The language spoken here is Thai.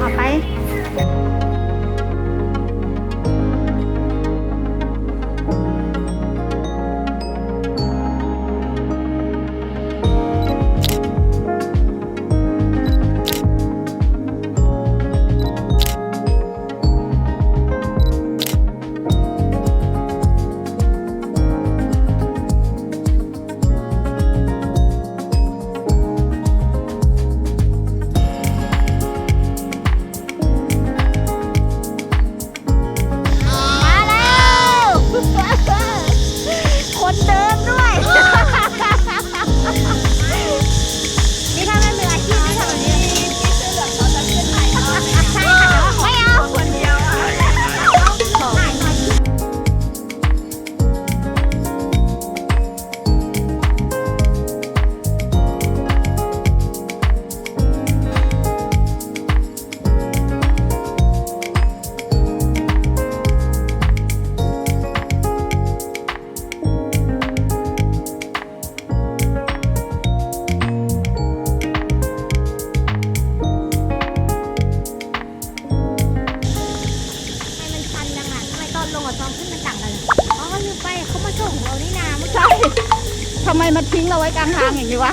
เอาไป อนลงกับตอนขึ้นมันต่างกันเหรออ๋อลืมไปเขามาส่งเรานี่นาเม่ใช่ทำไมมาทิ้งเราไว้กลางทางอย่างนี้วะ